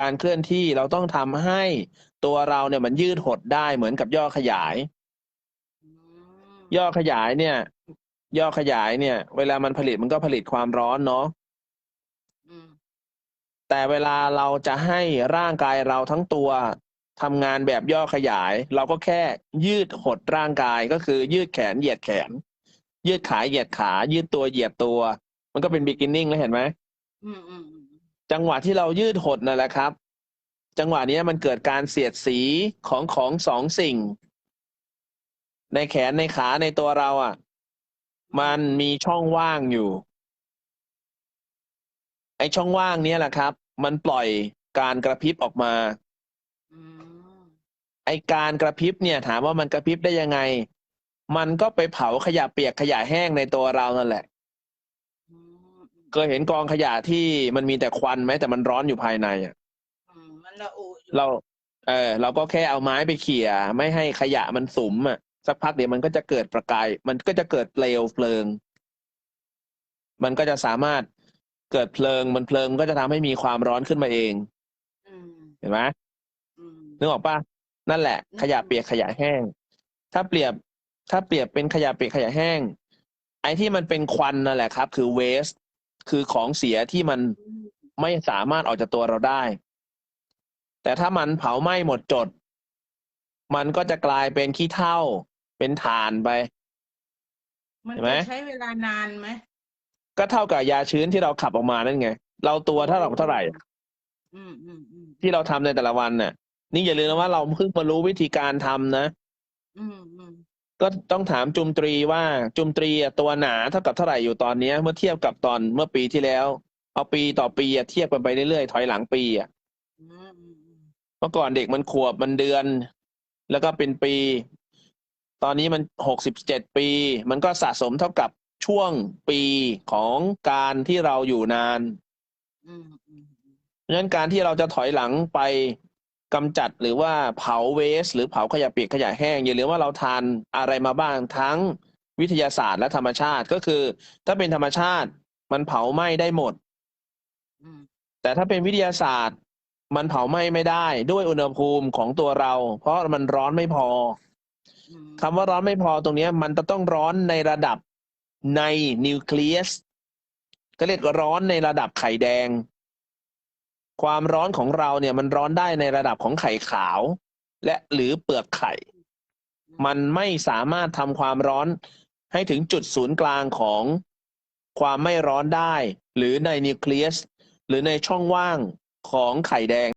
การเคลื่อนที่เราต้องทำให้ตัวเราเนี่ยมันยืดหดได้เหมือนกับย่อขยาย ย่อขยายเนี่ย ย่อขยายเนี่ย เวลามันผลิตมันก็ผลิตความร้อนเนาะแต่เวลาเราจะให้ร่างกายเราทั้งตัวทำงานแบบย่อขยาย เราก็แค่ยืดหดร่างกายก็คือยืดแขนเหยียดแขน ยืดขาเหยียดขา ยืดตัวเหยียดตัว มันก็เป็น beginning แล้วเห็นไหมอืมอืม จังหวะที่เรายืดหดนั่นแหละครับ จังหวะนี้มันเกิดการเสียดสีของของสองสิ่ง ในแขนในขาในตัวเราอะ มันมีช่องว่างอยู่ ไอ้ช่องว่างเนี้ยแหละครับ มันปล่อยการกระพริบออกมาอืมไอ้การกระพริบเนี่ยถามว่ามันกระพริบได้ยังไง มันก็ไปเผาขยะเปียกขยะแห้งในตัวเรานั่นแหละอืม เคยเห็นกองขยะที่มันมีแต่ควันไหมแต่มันร้อนอยู่ภายในอะอืมมันละอุอยู่เรา เออเราก็แค่เอาไม้ไปเขี่ยไม่ให้ขยะมันสุมอะ สักพักเดี๋ยวมันก็จะเกิดประกาย มันก็จะเกิดเปลวเพลิง มันก็จะสามารถเกิดเพลิง มันเพลิงก็จะทำให้มีความร้อนขึ้นมาเองอืมเห็นไหมอืมนึกออกปะนั่นแหละอืมขยะเปียกขยะแห้ง ถ้าเปรียบ ถ้าเปรียบเป็นขยะเปียกขยะแห้ง ไอ้ที่มันเป็นควันนั่นแหละครับ คือเวส คือของเสียที่มันอืมไม่สามารถออกจากตัวเราได้ แต่ถ้ามันเผาไหม้หมดจด มันก็จะกลายเป็นขี้เถ้าเป็นถ่านไปมันเห็นไหมจะใช้เวลานานไหมก็เท่ากับยาชื้นที่เราขับออกมานั่นไง เราตัวเท่าเราเท่าไหร่อืมอืมอืมที่เราทำในแต่ละวันน่ะนี่อย่าลืมนะว่าเราเพิ่งมารู้วิธีการทำนะอืมอืม ก็ต้องถามจุมตรีว่าจุมตรีอะตัวหนาเท่ากับเท่าไหร่อยู่ตอนเนี้ยเมื่อเทียบกับตอนเมื่อปีที่แล้ว เอาปีต่อปีอะเทียบกันไปเรื่อยๆถอยหลังปีอะอืมอืมอืมเมื่อก่อนเด็กมันขวบมันเดือน แล้วก็เป็นปี ตอนนี้มันหกสิบเจ็ดปี มันก็สะสมเท่ากับช่วงปีของการที่เราอยู่นานอืมอืมเพราะฉะนั้นการที่เราจะถอยหลังไป กำจัดหรือว่าเผาเวส หรือเผาขยะเปียกขยะแห้งอย่าลืมว่าเราทานอะไรมาบ้างทั้งวิทยาศาสตร์และธรรมชาติก็คือ ถ้าเป็นธรรมชาติมันเผาไหม้ได้หมดอืมแต่ถ้าเป็นวิทยาศาสตร์ มันเผาไหม้ไม่ได้ด้วยอุณหภูมิของตัวเรา เพราะมันร้อนไม่พออืมคำว่าร้อนไม่พอตรงเนี้ยมันจะต้องร้อนในระดับในนิวเคลียสก็เรียกว่าร้อนในระดับไข่แดง ความร้อนของเราเนี่ยมันร้อนได้ในระดับของไข่ขาว และหรือเปลือกไข่ มันไม่สามารถทำความร้อนให้ถึงจุดศูนย์กลางของความไม่ร้อนได้ หรือในนิวเคลียส หรือในช่องว่างของไข่แดง